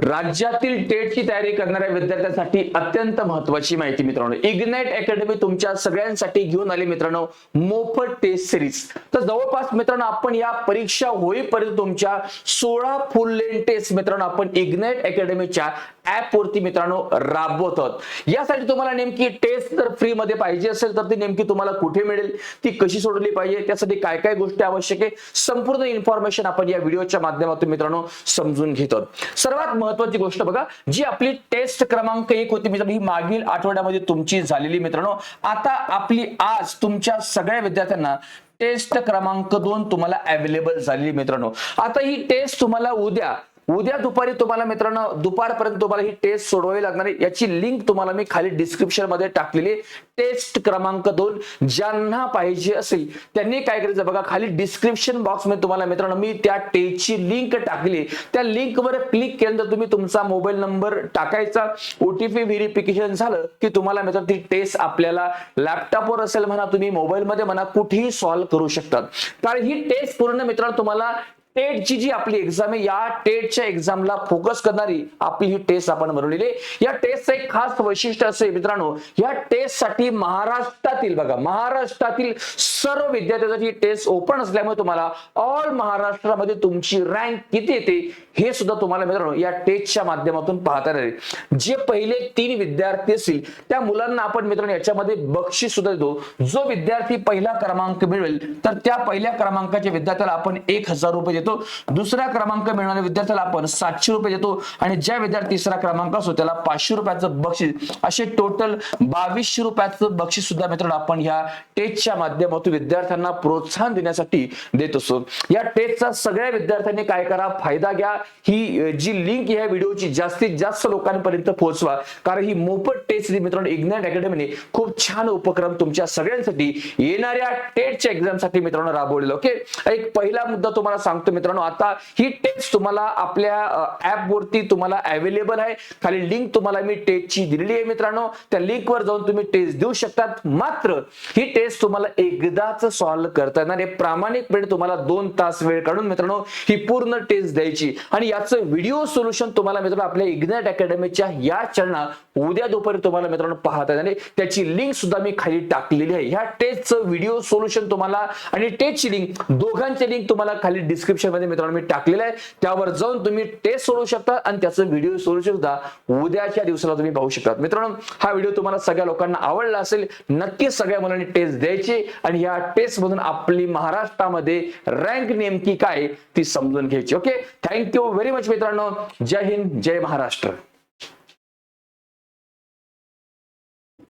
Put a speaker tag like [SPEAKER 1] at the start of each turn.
[SPEAKER 1] राज्यातील टेटची तयारी करणाऱ्या विद्यार्थ्यांसाठी अत्यंत महत्वाची माहिती मित्रांनो. इग्नाइट अकॅडमी तुमच्या सगळ्यांसाठी घेऊन आली मित्रांनो मोफत टेस्ट सिरीज तर जवळपास मित्रांनो आपण या परीक्षा होईपर्यंत तुमच्या सोळा फुल लेन टेस्ट मित्रांनो आपण इग्नाइट अकॅडमीच्या ऍप वरती मित्रांनो राबवत आहोत यासाठी तुम्हाला नेमकी टेस्ट जर फ्रीमध्ये पाहिजे असेल तर ती नेमकी तुम्हाला कुठे मिळेल? ती कशी सोडली पाहिजे? त्यासाठी काय काय गोष्टी आवश्यक आहे? संपूर्ण इन्फॉर्मेशन आपण या व्हिडिओच्या माध्यमातून मित्रांनो समजून घेतो. सर्वात महत्वाची गोष्ट बघा जी आपली टेस्ट क्रमांक एक होती मित्रांनो ही मागील आठवड्यामध्ये तुमची झालेली मित्रांनो. आता आपली आज तुमच्या सगळ्या विद्यार्थ्यांना टेस्ट क्रमांक दोन तुम्हाला अवेलेबल झालेली मित्रांनो. आता ही टेस्ट तुम्हाला उद्या उद्या दुपारी तुम्हाला मित्रांनो दुपारपर्यंत तुम्हाला ही टेस्ट सोडवावी लागणार आहे. याची लिंक तुम्हाला मी खाली डिस्क्रिप्शनमध्ये टाकलेली टेस्ट क्रमांक दोन ज्यांना पाहिजे असेल त्यांनी काय करायचं बघा खाली डिस्क्रिप्शन बॉक्समध्ये तुम्हाला मित्रांनो मी त्या टेस्टची लिंक टाकली त्या लिंक वर क्लिक केल्यानंतर तुम्ही तुमचा मोबाईल नंबर टाकायचा. ओटीपी व्हेरिफिकेशन झालं की तुम्हाला मित्रांनो ती टेस्ट आपल्याला लॅपटॉपवर असेल म्हणा तुम्ही मोबाईलमध्ये म्हणा कुठेही सॉल्व्ह करू शकतात. कारण ही टेस्ट पूर्ण मित्रांनो तुम्हाला टेटची जी आपली एक्झाम आहे या टेटच्या एक्झामला फोकस करणारी आपली ही टेस्ट आपण बनवलेली आहे. या टेस्टचं एक खास वैशिष्ट्य असे मित्रांनो या टेस्टसाठी महाराष्ट्रातील बघा महाराष्ट्रातील सर्व विद्यार्थ्यांसाठी टेस्ट ओपन असल्यामुळे तुम्हाला ऑल महाराष्ट्रामध्ये तुमची रँक किती येते हे सुद्धा तुम्हाला मित्रांनो या टेस्टच्या माध्यमातून पाहता येईल जे पहिले तीन विद्यार्थी असतील त्या मुलांना आपण मित्रांनो याच्यामध्ये बक्षीस सुद्धा देतो. जो विद्यार्थी पहिला क्रमांक मिळवेल तर त्या पहिल्या क्रमांकाच्या विद्यार्थ्याला आपण एक हजार रुपये देतो. देतो. दुसरा क्रमांक मिळणाऱ्या विद्यार्थ्याला आपण सातशे रुपये देतो. आणि ज्या विद्यार्थी तिसरा क्रमांक असतो त्याला पाचशे रुपयाचं बक्षीस. असे टोटल बावीसशे रुपयाचं बक्षीस सुद्धा मित्रांनो आपण ह्या टेस्टच्या माध्यमातून विद्यार्थ्यांना प्रोत्साहन देण्यासाठी देत असतो. या टेस्टचा सगळ्या विद्यार्थ्यांनी काय करा फायदा घ्या. ही जी लिंक या व्हिडिओची जास्तीत जास्त लोकांपर्यंत पोहोचवा. कारण ही मोफत टेस्ट मित्रांनो इग्नॅट अकॅडमीने खूप छान उपक्रम तुमच्या सगळ्यांसाठी येणाऱ्या टेटच्या एक्झामसाठी मित्रांनो राबवलेला. ओके एक पहिला मुद्दा तुम्हाला सांगतो मित्रांनो आता ही टेस्ट तुम्हाला आपल्या ऍप वरती तुम्हाला अवेलेबल आहे. खाली लिंक तुम्हाला मी टेस्टची दिलेली आहे मित्रांनो. त्या लिंक वर जाऊन तुम्ही टेस्ट देऊ शकतात. मात्र ही टेस्ट तुम्हाला एकदाच सॉल्व्ह करता येणार आहे प्रामाणिकपणे तुम्हाला दोन तास वेळ काढून मित्रांनो ही पूर्ण टेस्ट द्यायची. आणि याचं व्हिडिओ सोल्युशन तुम्हाला मित्रांनो आपल्या इग्नाइट अकॅडमीच्या या चरणात उद्या दुपारी तुम्हाला मित्रांनो पाहता येणार त्याची लिंक सुद्धा मी खाली टाकलेली आहे. ह्या टेस्टचं व्हिडिओ सोल्युशन तुम्हाला आणि टेस्टची लिंक दोघांची लिंक तुम्हाला खाली डिस्क्रिप्शन मध्ये मित्रांनो मी टाकलेलं आहे. त्यावर जाऊन तुम्ही टेस्ट सोडू शकता आणि त्याचं व्हिडिओ सोडू शकता. उद्याच्या दिवसाला तुम्ही पाहू शकता मित्रांनो हा व्हिडिओ तुम्हाला सगळ्या लोकांना आवडला असेल नक्की सगळ्या मुलांनी टेस्ट द्यायची आणि या टेस्ट मधून आपली महाराष्ट्रामध्ये रँक नेमकी काय ती समजून घ्यायची. ओके थँक्यू व्हेरी मच मित्रांनो. जय हिंद जय महाराष्ट्र.